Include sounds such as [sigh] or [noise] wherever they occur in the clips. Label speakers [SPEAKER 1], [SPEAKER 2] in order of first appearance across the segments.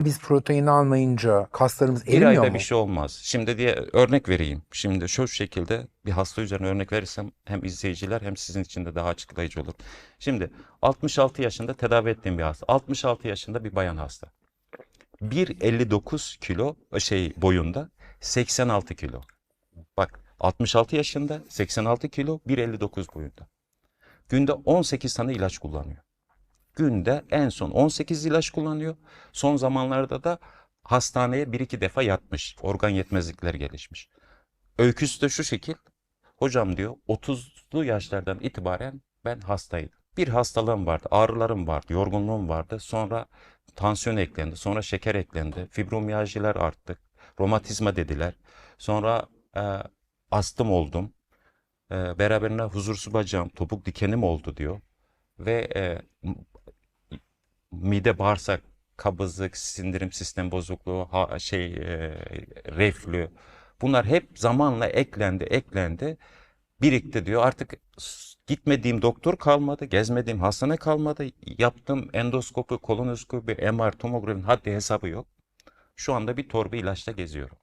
[SPEAKER 1] Biz protein almayınca kaslarımız
[SPEAKER 2] Bir
[SPEAKER 1] erimiyor
[SPEAKER 2] ayda
[SPEAKER 1] mu?
[SPEAKER 2] bir şey olmaz. Şimdi diye örnek vereyim. Şimdi şu şekilde bir hasta üzerine örnek verirsem hem izleyiciler hem sizin için de daha açıklayıcı olur. Şimdi 66 yaşında tedavi ettiğim bir hasta. 66 yaşında bir bayan hasta. 1.59 kilo şey boyunda 86 kilo. Bak 66 yaşında 86 kilo 1.59 boyunda. Günde 18 tane ilaç kullanıyor. Günde en son 18 ilaç kullanıyor. Son zamanlarda da hastaneye bir iki defa yatmış. Organ yetmezlikleri gelişmiş. Öyküsü de şu şekil. Hocam diyor 30'lu yaşlardan itibaren ben hastaydım. Bir hastalığım vardı, ağrılarım vardı, yorgunluğum vardı. Sonra tansiyon eklendi, sonra şeker eklendi, fibromiyaljiler arttı, romatizma dediler. Sonra e, astım oldum. E, beraberinde huzursuz bacağım, topuk dikenim oldu diyor. Ve e, mide bağırsak kabızlık, sindirim sistem bozukluğu, ha, şey e, reflü bunlar hep zamanla eklendi, eklendi, birikti diyor. Artık gitmediğim doktor kalmadı, gezmediğim hastane kalmadı. Yaptığım endoskopi, kolonoskopi, MR, tomografinin haddi hesabı yok. Şu anda bir torba ilaçla geziyorum.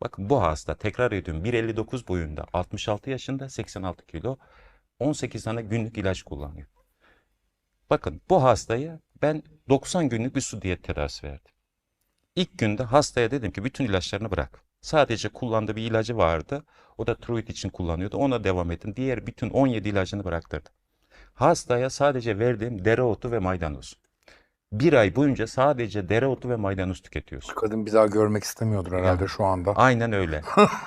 [SPEAKER 2] Bakın bu hasta tekrar ediyorum 1.59 boyunda 66 yaşında 86 kilo 18 tane günlük ilaç kullanıyor. Bakın bu hastaya ben 90 günlük bir su diyet tedavisi verdim. İlk günde hastaya dedim ki bütün ilaçlarını bırak. Sadece kullandığı bir ilacı vardı. O da tiroid için kullanıyordu. Ona devam ettim. Diğer bütün 17 ilacını bıraktırdım. Hastaya sadece verdiğim dereotu ve maydanoz. Bir ay boyunca sadece dereotu ve maydanoz tüketiyorsun.
[SPEAKER 1] Kadın bir daha görmek istemiyordur herhalde şu anda. [laughs]
[SPEAKER 2] Aynen öyle.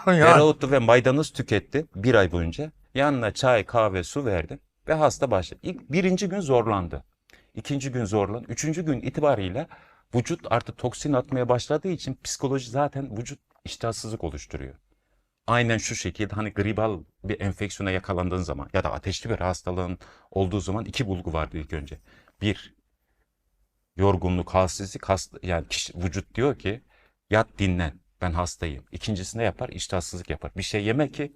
[SPEAKER 2] Dereotu ve maydanoz tüketti bir ay boyunca. Yanına çay, kahve, su verdim ve hasta başladı. İlk birinci gün zorlandı. İkinci gün zorlandı. Üçüncü gün itibariyle vücut artık toksin atmaya başladığı için psikoloji zaten vücut iştahsızlık oluşturuyor. Aynen şu şekilde hani gribal bir enfeksiyona yakalandığın zaman ya da ateşli bir hastalığın olduğu zaman iki bulgu vardı ilk önce. Bir, yorgunluk, halsizlik, hasta, yani kişi, vücut diyor ki yat dinlen ben hastayım. İkincisinde yapar iştahsızlık yapar. Bir şey yeme ki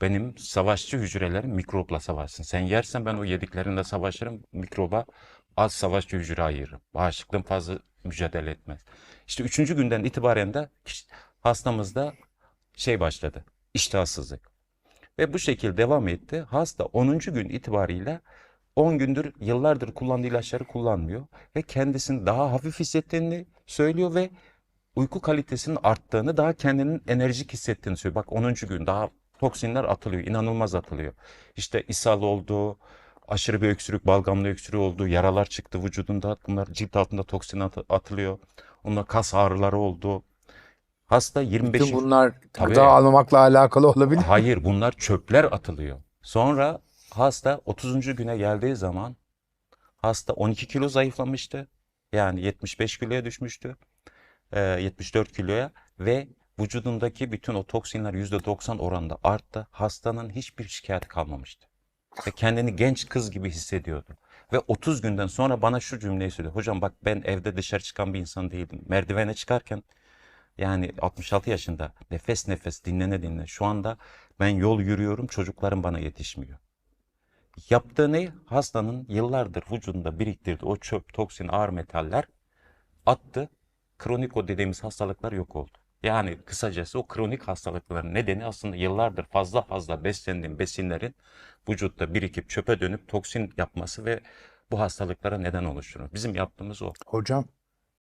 [SPEAKER 2] benim savaşçı hücrelerim mikropla savaşsın. Sen yersen ben o yediklerinde savaşırım. Mikroba az savaşçı hücre ayırırım. Bağışıklığım fazla mücadele etmez. İşte üçüncü günden itibaren de hastamızda şey başladı. İştahsızlık. Ve bu şekilde devam etti. Hasta 10. gün itibariyle 10 gündür yıllardır kullandığı ilaçları kullanmıyor ve kendisini daha hafif hissettiğini söylüyor ve uyku kalitesinin arttığını, daha kendinin enerjik hissettiğini söylüyor. Bak 10. gün daha toksinler atılıyor, inanılmaz atılıyor. İşte ishal oldu, aşırı bir öksürük, balgamlı öksürüğü oldu, yaralar çıktı vücudunda. Bunlar cilt altında toksin atı- atılıyor. Onunla kas ağrıları oldu. Hasta 25.
[SPEAKER 1] bütün bunlar
[SPEAKER 2] Tabii.
[SPEAKER 1] gıda almamakla alakalı olabilir.
[SPEAKER 2] Hayır bunlar çöpler atılıyor. Sonra hasta 30. güne geldiği zaman hasta 12 kilo zayıflamıştı. Yani 75 kiloya düşmüştü. Ee, 74 kiloya ve vücudundaki bütün o toksinler %90 oranında arttı. Hastanın hiçbir şikayeti kalmamıştı. Ve kendini genç kız gibi hissediyordu. Ve 30 günden sonra bana şu cümleyi söyledi. Hocam bak ben evde dışarı çıkan bir insan değildim. Merdivene çıkarken yani 66 yaşında nefes nefes dinlene dinle. Şu anda ben yol yürüyorum çocuklarım bana yetişmiyor. Yaptığı ne? Hastanın yıllardır vücudunda biriktirdiği o çöp, toksin, ağır metaller attı. Kronik o dediğimiz hastalıklar yok oldu. Yani kısacası o kronik hastalıkların nedeni aslında yıllardır fazla fazla beslendiğim besinlerin vücutta birikip çöpe dönüp toksin yapması ve bu hastalıklara neden oluşturuyor. Bizim yaptığımız o.
[SPEAKER 1] Hocam